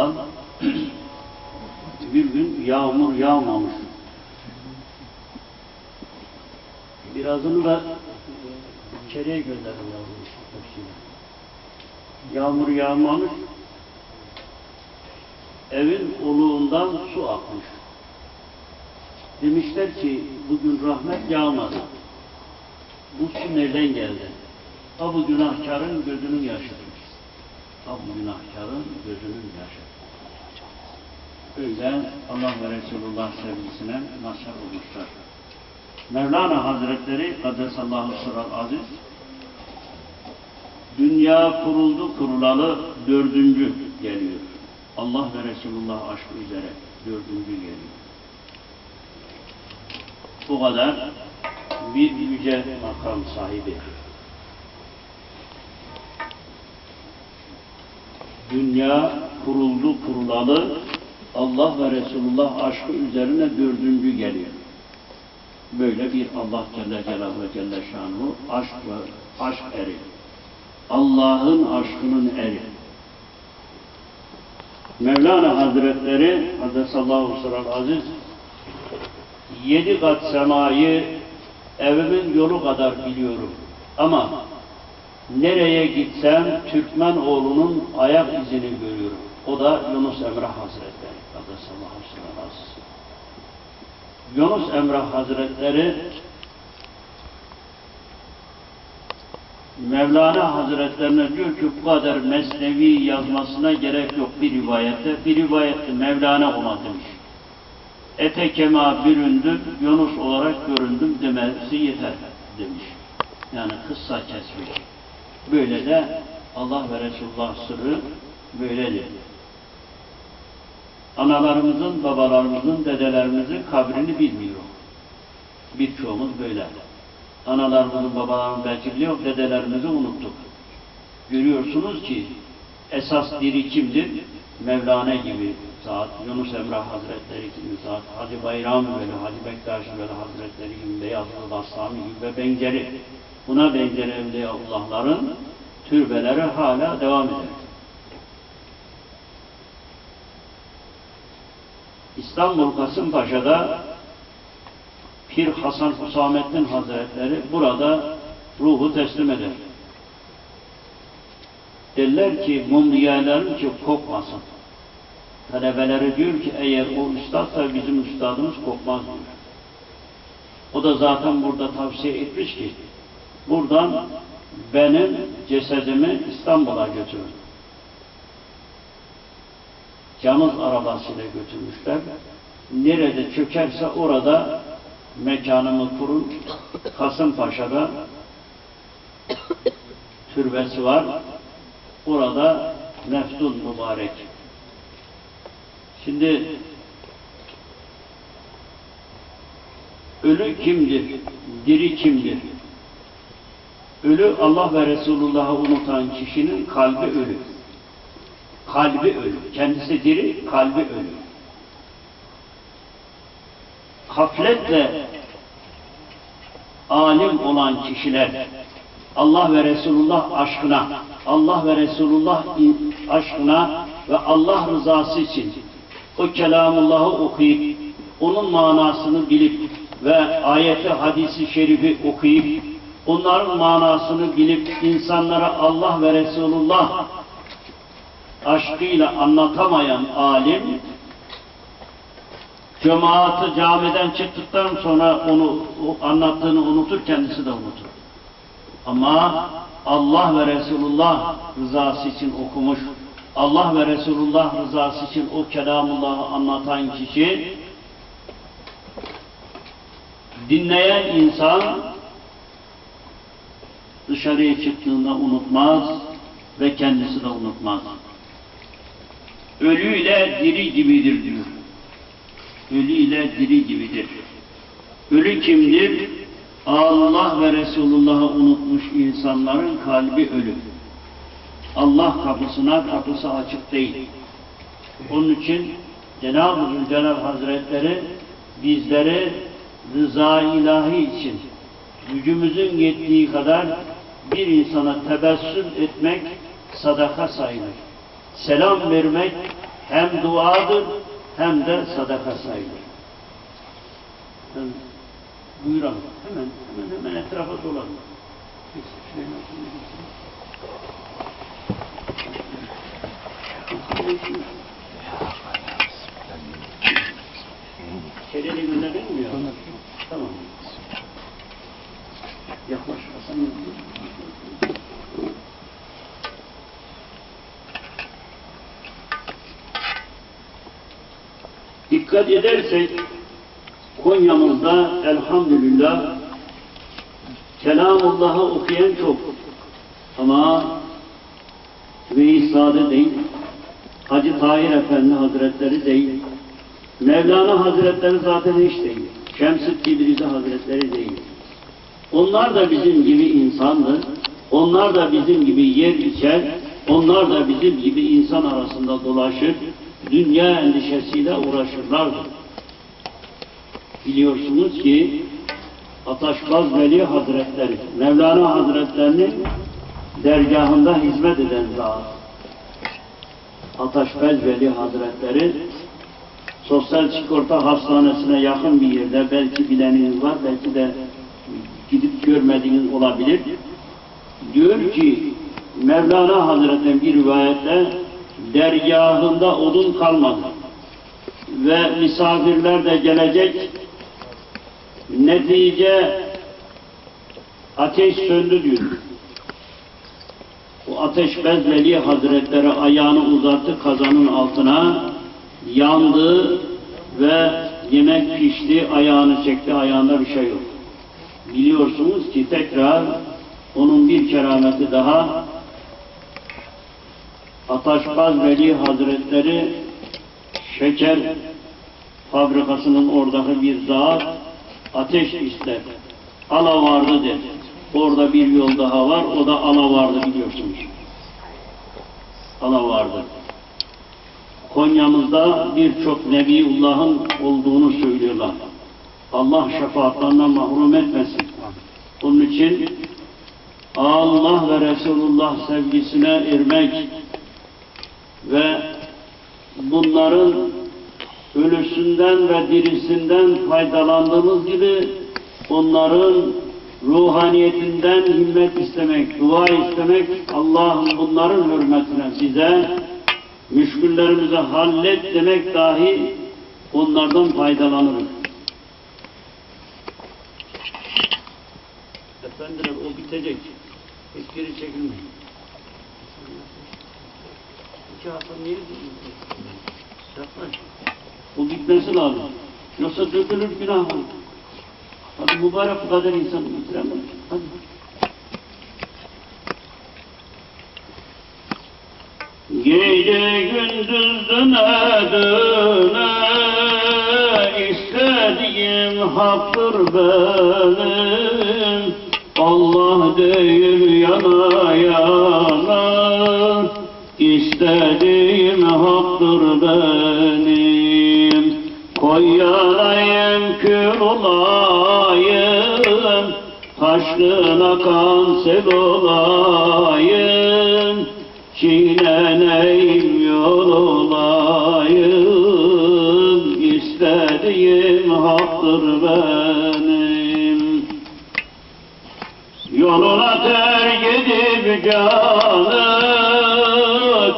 tarafından bir gün yağmur yağmamış. Birazını da içeriye gönderin yazmış. Yağmur yağmamış, evin oluğundan su akmış. Demişler ki bugün rahmet yağmadı. Bu su nereden geldi? Ha bu günahkarın gözünün yaşıdır. Ha bu günahkarın gözünün yaşı. Öyle Allah ve Resulullah sevgisine mazhar olmuşlar. Mevlana Hazretleri Kaddesallahu Sıral Aziz Dünya kuruldu kurulalı dördüncü geliyor. Allah ve Resulullah aşkı üzere dördüncü geliyor. Bu kadar bir yüce makam sahibi. Dünya kuruldu kurulalı Allah ve Resulullah aşkı üzerine dördüncü geliyor. Böyle bir Allah Celle Celaluhu ve Celle Şanuhu aşk ve aşk eri. Allah'ın aşkının eri. Mevlana Hazretleri Hazretallahu Sıral Aziz yedi kat semayı evimin yolu kadar biliyorum. Ama nereye gitsem Türkmen oğlunun ayak izini görüyorum. O da Yunus Emrah Hazretleri. Sıral Aziz. Yunus Emrah Hazretleri Mevlana Hazretlerine diyor ki bu kadar mesnevi yazmasına gerek yok bir rivayette. Bir rivayette Mevlana ona demiş. Ete kema büründüm, Yunus olarak göründüm demesi yeter demiş. Yani kıssa kesmiş. Böyle de Allah ve Resulullah sırrı böyledir. Analarımızın, babalarımızın, dedelerimizin kabrini bilmiyor. Birçoğumuz böyle. Analarımızın, babalarımızın belki biliyor, dedelerimizi unuttuk. Görüyorsunuz ki esas diri kimdir? Mevlana gibi zat, Yunus Emrah Hazretleri gibi zat, Hacı Bayram böyle, Hacı Bektaş böyle Hazretleri gibi, Beyazıt Bastami gibi ve benzeri. Buna benzer Evliyaullahların türbeleri hala devam eder. İstanbul Kasımpaşa'da Pir Hasan Hüsamettin Hazretleri burada ruhu teslim eder. Derler ki mumliyelerin ki kokmasın. Talebeleri diyor ki eğer o üstadsa bizim üstadımız kokmaz diyor. O da zaten burada tavsiye etmiş ki buradan benim cesedimi İstanbul'a götürün. Canız arabasıyla götürmüşler. Nerede çökerse orada mekanımı kurun. Kasımpaşa'da türbesi var. Orada Meftun mübarek. Şimdi ölü kimdir? Diri kimdir? Ölü Allah ve Resulullah'ı unutan kişinin kalbi ölü. Kalbi ölü. Kendisi diri, kalbi ölü. Hafletle alim olan kişiler Allah ve Resulullah aşkına, Allah ve Resulullah aşkına ve Allah rızası için o kelamullahı okuyup, onun manasını bilip ve ayeti hadisi şerifi okuyup, onların manasını bilip insanlara Allah ve Resulullah aşkıyla anlatamayan alim, cemaati camiden çıktıktan sonra onu anlattığını unutur, kendisi de unutur. Ama Allah ve Resulullah rızası için okumuş, Allah ve Resulullah rızası için o kelamullahı anlatan kişi, dinleyen insan dışarıya çıktığında unutmaz ve kendisi de unutmaz. Ölüyle diri gibidir diyor. Ölüyle diri gibidir. Ölü kimdir? Allah ve Resulullah'ı unutmuş insanların kalbi ölü. Allah kapısına kapısı açık değil. Onun için Cenab-ı Zülcelal Hazretleri bizleri rıza ilahi için gücümüzün yettiği kadar bir insana tebessüm etmek sadaka sayılır. Selam vermek hem duadır hem de sadaka sayılır. Hem, buyuralım. Hemen, hemen, hemen etrafa dolalım. Biz şöyle Dikkat edersek Konya'mızda elhamdülillah Kelamullah'ı okuyan çok. Ama Veys Sade değil, Hacı Tahir Efendi Hazretleri değil, Mevlana Hazretleri zaten hiç değil, Şems-i Tibrizi Hazretleri değil. Onlar da bizim gibi insandı, onlar da bizim gibi yer içer, onlar da bizim gibi insan arasında dolaşır, dünya endişesiyle uğraşırlardı. Biliyorsunuz ki Ataşbaz Veli Hazretleri, Mevlana Hazretlerinin dergahında hizmet eden zat. Ataşbaz Veli Hazretleri Sosyal Sigorta Hastanesi'ne yakın bir yerde belki bileniniz var, belki de gidip görmediğiniz olabilir. Diyor ki Mevlana Hazretleri bir rivayette dergahında odun kalmadı ve misafirler de gelecek netice ateş söndü diyor. Bu ateşbez Veli Hazretleri ayağını uzattı kazanın altına yandı ve yemek pişti ayağını çekti ayağında bir şey yok. Biliyorsunuz ki tekrar onun bir kerameti daha Ataşbaz Veli Hazretleri şeker fabrikasının oradaki bir zat ateş ister. Ala vardı der. Orada bir yol daha var, o da ala vardı biliyorsunuz. Ala vardı. Konya'mızda birçok Nebiullah'ın olduğunu söylüyorlar. Allah şefaatlerine mahrum etmesin. Onun için Allah ve Resulullah sevgisine ermek ve bunların ölüsünden ve dirisinden faydalandığımız gibi onların ruhaniyetinden himmet istemek, dua istemek Allah'ın bunların hürmetine bize müşküllerimizi hallet demek dahi onlardan faydalanırız. Efendiler o bitecek. Hiç geri çekilmeyin. İki hafta niye Yaklaş. O bitmesi lazım. Yoksa dökülür günah olur. Hadi mübarek bu kadar insan bitiremez. Hadi. Gece gündüz döne döne istediğim haktır benim Allah değil yana yana istediğim haktır benim. Koyarayım kül olayım Taşkına kanser olayım. Çiğneneyim yol olayım İstediğim haktır benim. Yoluna terk edip canı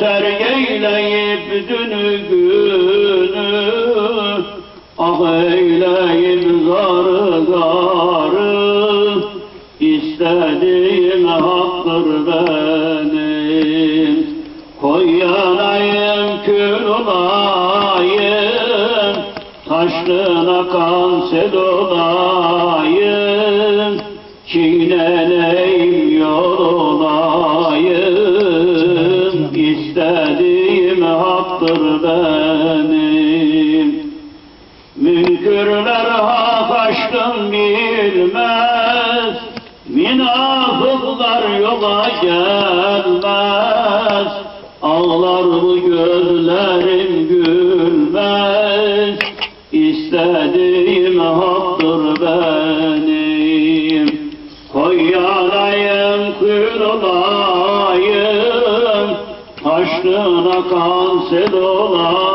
Terk eyleyip dünü günü Ah eyleyip zarı zarı İstediğim haktır benim. Koyanayım kül olayım Taşkına kanser olayım. Çiğneneyim gelmez. Ağlar bu gözlerim gülmez. İstediğim haktır benim. Koyarayım kül olayım. Taşkına kan kanser olayım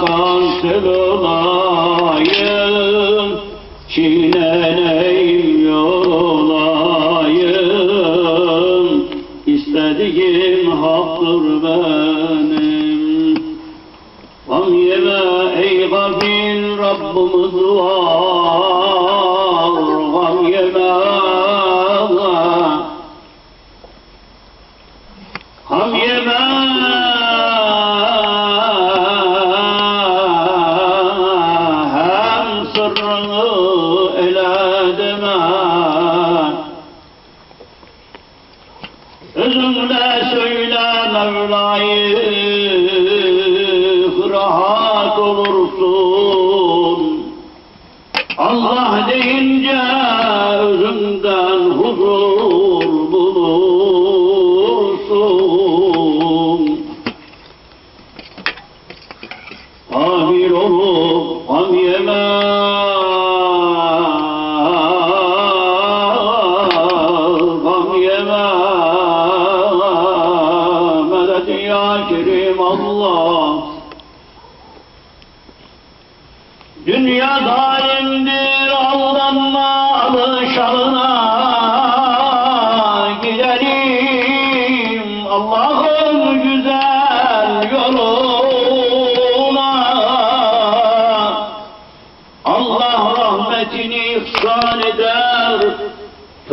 Kanser olayım Çiğneneyim yol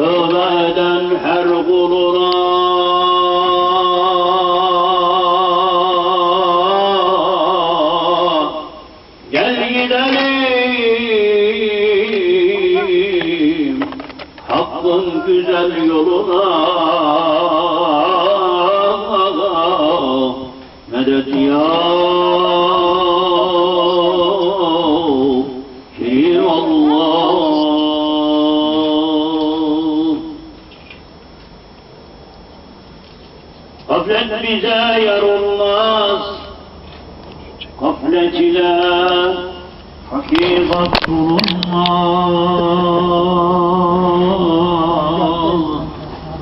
Tövbe eden her Gaflet ile hakikat bulunmaz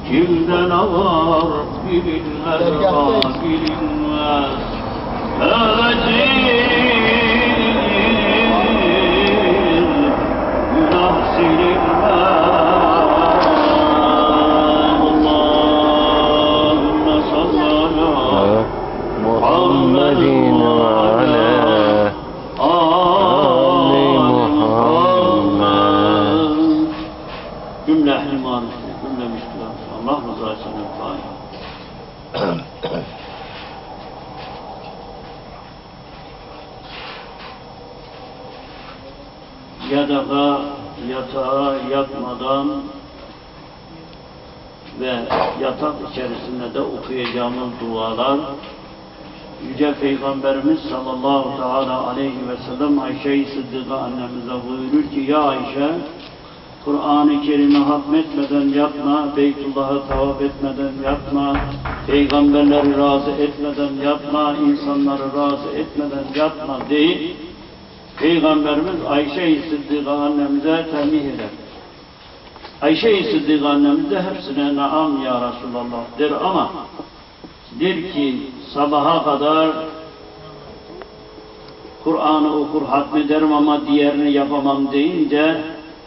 Kimde ne var Yatağa, yatağa yatmadan ve yatak içerisinde de okuyacağımız dualar Yüce Peygamberimiz sallallahu teala aleyhi ve sellem Ayşe-i Sıddık'a annemize buyurur ki Ya Ayşe Kur'an-ı Kerim'i hatmetmeden yapma, Beytullah'ı tavaf etmeden yapma, peygamberleri razı etmeden yapma, insanları razı etmeden yapma değil. Peygamberimiz Ayşe-i Sıddık'a annemize tembih eder. Ayşe-i de hepsine naam ya Resulallah der ama der ki sabaha kadar Kur'an'ı okur hatmederim ama diğerini yapamam deyince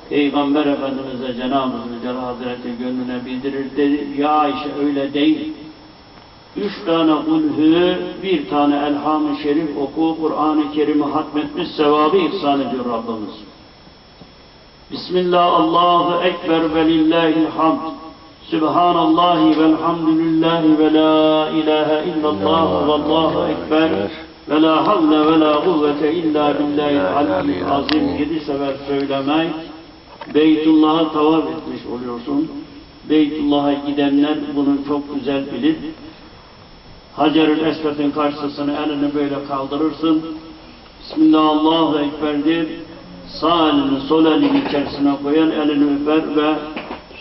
Peygamber Efendimiz'e Cenab-ı Zülcelal Hazreti gönlüne bildirir dedi ya Ayşe öyle değil üç tane kulhü bir tane Elham-ı Şerif oku Kur'an-ı Kerim'i hatmetmiş sevabı ihsan ediyor Rabbimiz Bismillah Allahu Ekber ve lillahil hamd Sübhanallahi velhamdülillahi ve la ilahe illallah ve allahu ekber ve la havle ve la kuvvete illa billahil azim yedi sefer söylemek Beytullah'a tavaf etmiş oluyorsun. Beytullah'a gidenler bunu çok güzel bilir. Hacer-ül Esved'in karşısına elini böyle kaldırırsın. Bismillah Allahu Ekber'dir. Sağ elini sol elini içerisine koyan elini öper ve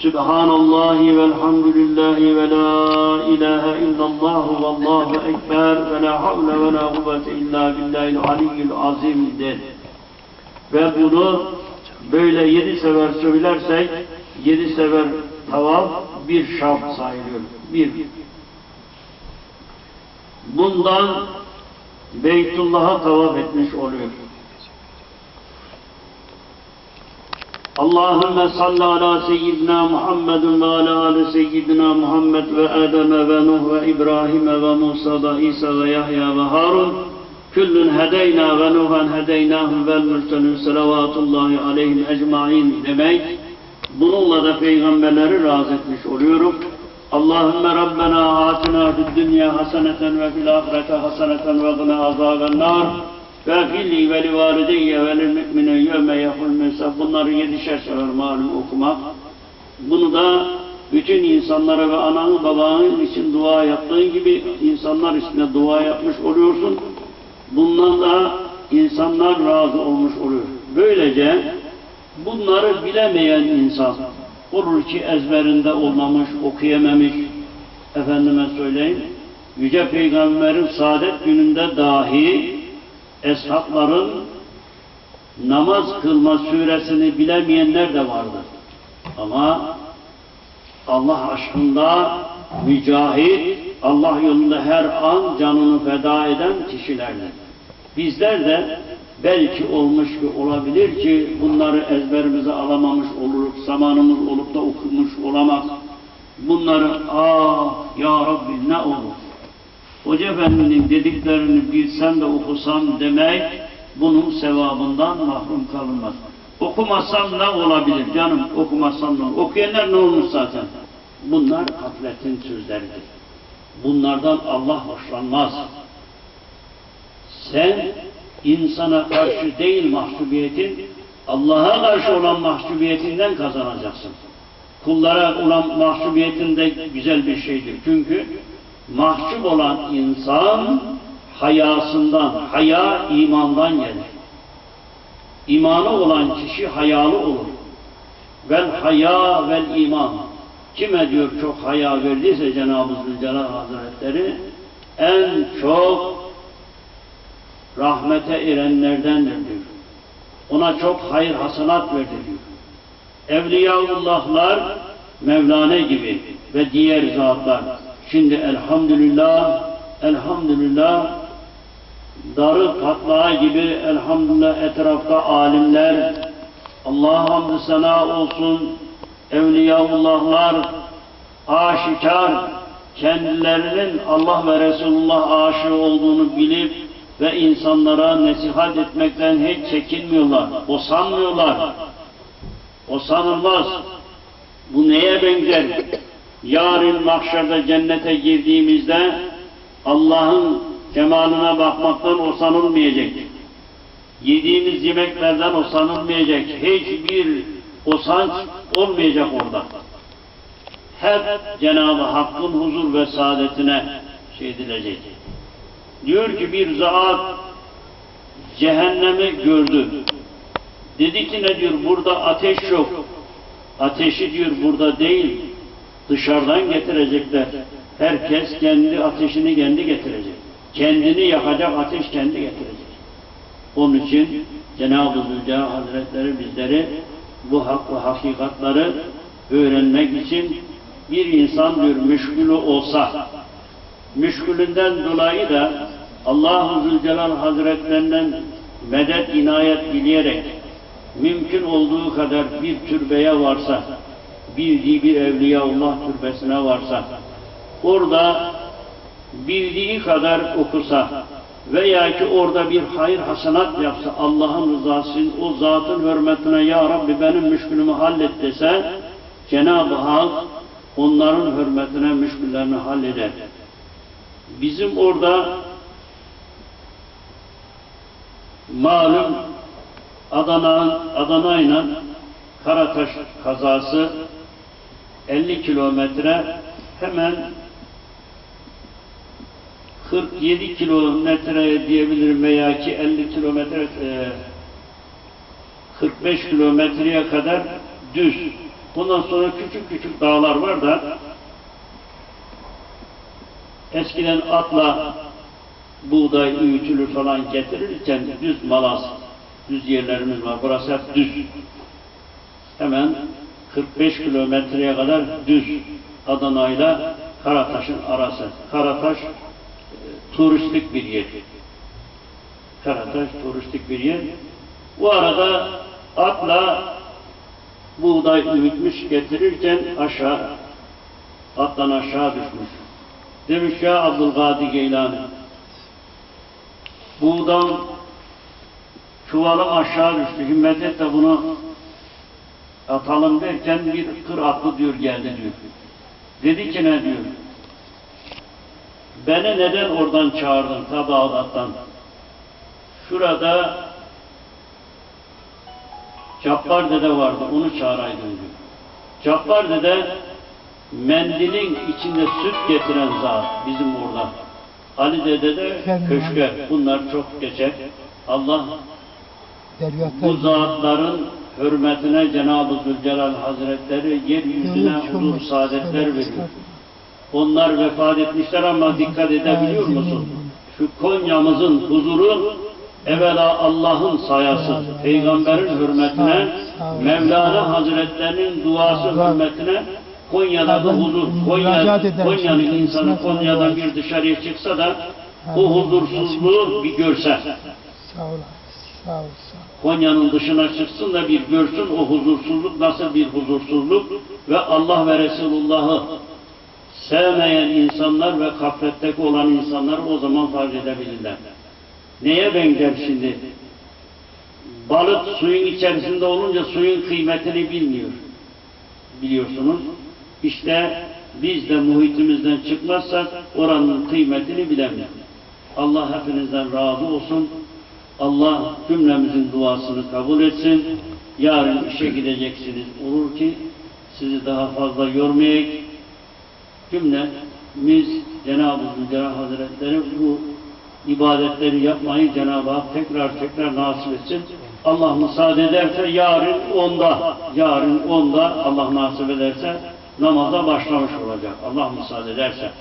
Sübhanallahi velhamdülillahi ve la ilahe illallah ve allahu ekber ve la havle ve la kuvvete illa billahil aliyyil azim der. Ve bunu böyle yedi sefer söylersek yedi sefer tavaf bir şart sayılıyor. Bir. Bundan Beytullah'a tavaf etmiş oluyor. Allahümme salli ala seyyidina Muhammedun ve ala ali seyyidina Muhammed ve Adem ve Nuh ve İbrahim ve Musa ve İsa ve Yahya ve Harun küllün hedeyna ve nuhan hedeynahum vel mürselün selavatullahi aleyhim ecmain demek bununla da peygamberleri razı etmiş oluyorum. Allahümme Rabbena atina fid dünya haseneten ve fil ahirete haseneten ve gına azaben nar ve filli ve li valideyye ve lil mü'mine yevme yekul mesab bunları yedişer sefer malum okumak. Bunu da bütün insanlara ve ananın babanın için dua yaptığın gibi insanlar içinde dua yapmış oluyorsun. Bundan da insanlar razı olmuş oluyor. Böylece bunları bilemeyen insan olur ki ezberinde olmamış, okuyamamış, efendime söyleyeyim, Yüce Peygamber'in saadet gününde dahi eshapların namaz kılma suresini bilemeyenler de vardır. Ama Allah aşkında mücahit, Allah yolunda her an canını feda eden kişilerdir. Bizler de belki olmuş ki olabilir ki bunları ezberimize alamamış oluruz, zamanımız olup da okumuş olamak. Bunları ah ya Rabbi ne olur. Hoca Efendi'nin dediklerini bilsem de okusam demek bunun sevabından mahrum kalınmaz. Okumazsam ne olabilir canım? Okumazsam ne olur? Okuyanlar ne olmuş zaten? Bunlar gafletin sözleridir. Bunlardan Allah hoşlanmaz. Sen insana karşı değil mahcubiyetin, Allah'a karşı olan mahcubiyetinden kazanacaksın. Kullara olan mahcubiyetin de güzel bir şeydir. Çünkü mahcup olan insan hayasından, haya imandan gelir. İmanı olan kişi hayalı olur. Vel haya vel iman. Kime diyor çok haya verdiyse Cenab-ı Zülcelal Hazretleri en çok rahmete erenlerdendir diyor. Ona çok hayır hasanat verdi diyor. Evliyaullahlar Mevlane gibi ve diğer zatlar. Şimdi elhamdülillah, elhamdülillah darı patlağı gibi elhamdülillah etrafta alimler Allah hamdü sana olsun evliyaullahlar aşikar kendilerinin Allah ve Resulullah aşığı olduğunu bilip ve insanlara nesihat etmekten hiç çekinmiyorlar. O sanmıyorlar. O. Bu neye benzer? Yarın mahşerde cennete girdiğimizde Allah'ın cemaline bakmaktan o. Yediğimiz yemeklerden o. Hiçbir usanç olmayacak orada. Hep Cenab-ı Hakk'ın huzur ve saadetine şey edilecek. Diyor ki bir zat cehennemi gördü. Dedi ki ne diyor burada ateş yok. Ateşi diyor burada değil dışarıdan getirecekler. Herkes kendi ateşini kendi getirecek. Kendini yakacak ateş kendi getirecek. Onun için Cenab-ı Zülcelal Hazretleri bizleri bu hak ve hakikatları öğrenmek için bir insan diyor müşkülü olsa müşkülünden dolayı da Allah-u Zülcelal Hazretlerinden medet inayet dileyerek mümkün olduğu kadar bir türbeye varsa, bildiği bir Evliyaullah türbesine varsa, orada bildiği kadar okusa veya ki orada bir hayır hasenat yapsa Allah'ın rızası o zatın hürmetine Ya Rabbi benim müşkülümü hallet dese Cenab-ı Hak onların hürmetine müşküllerini halleder. Bizim orada malum Adana Adana'yla Karataş kazası 50 kilometre hemen 47 kilometre diyebilirim veya ki 50 kilometre e, 45 kilometreye kadar düz. Bundan sonra küçük küçük dağlar var da eskiden atla buğday öğütülür falan getirirken düz malas, düz yerlerimiz var. Burası hep düz. Hemen 45 kilometreye kadar düz Adana ile Karataş'ın arası. Karataş e, turistik bir yer. Karataş turistik bir yer. Bu arada atla buğday öğütmüş getirirken aşağı, attan aşağı düşmüş. Demiş ya Abdülkadir Geylani, buğdan çuvalım aşağı düştü, himmet et de bunu atalım derken bir kır atlı diyor geldi diyor. Dedi ki ne diyor? Beni neden oradan çağırdın ta Bağdat'tan? Şurada Cabbar dede vardı, onu çağıraydın diyor. Cabbar dede mendilin içinde süt getiren zat bizim orada. Ali dede de köşke. Bunlar çok geçer. Allah bu zatların hürmetine Cenab-ı Zülcelal Hazretleri yeryüzüne huzur saadetler veriyor. Onlar vefat etmişler ama dikkat edebiliyor musun? Şu Konya'mızın huzuru evvela Allah'ın sayası, Peygamberin hürmetine, Mevlana Hazretlerinin duası hürmetine Konya'da da huzur, Konya, Konya'nın insanı Konya'dan bir dışarıya çıksa da o huzursuzluğu bir görse. Sağ. Konya'nın dışına çıksın da bir görsün o huzursuzluk nasıl bir huzursuzluk ve Allah ve Resulullah'ı sevmeyen insanlar ve gafletteki olan insanlar o zaman fark edebilirler. Neye benzer şimdi? Balık suyun içerisinde olunca suyun kıymetini bilmiyor. Biliyorsunuz. İşte biz de muhitimizden çıkmazsak oranın kıymetini bilemiyoruz. Allah hepinizden razı olsun. Allah cümlemizin duasını kabul etsin. Yarın işe gideceksiniz. Olur ki sizi daha fazla yormayayım. Cümlemiz Cenab-ı Zülcelal Hazretleri bu ibadetleri yapmayı Cenab-ı Hak tekrar tekrar nasip etsin. Allah müsaade ederse yarın onda, yarın onda Allah nasip ederse namaza başlamış olacak. Allah müsaade ederse,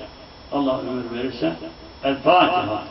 Allah ömür verirse. El Fatiha.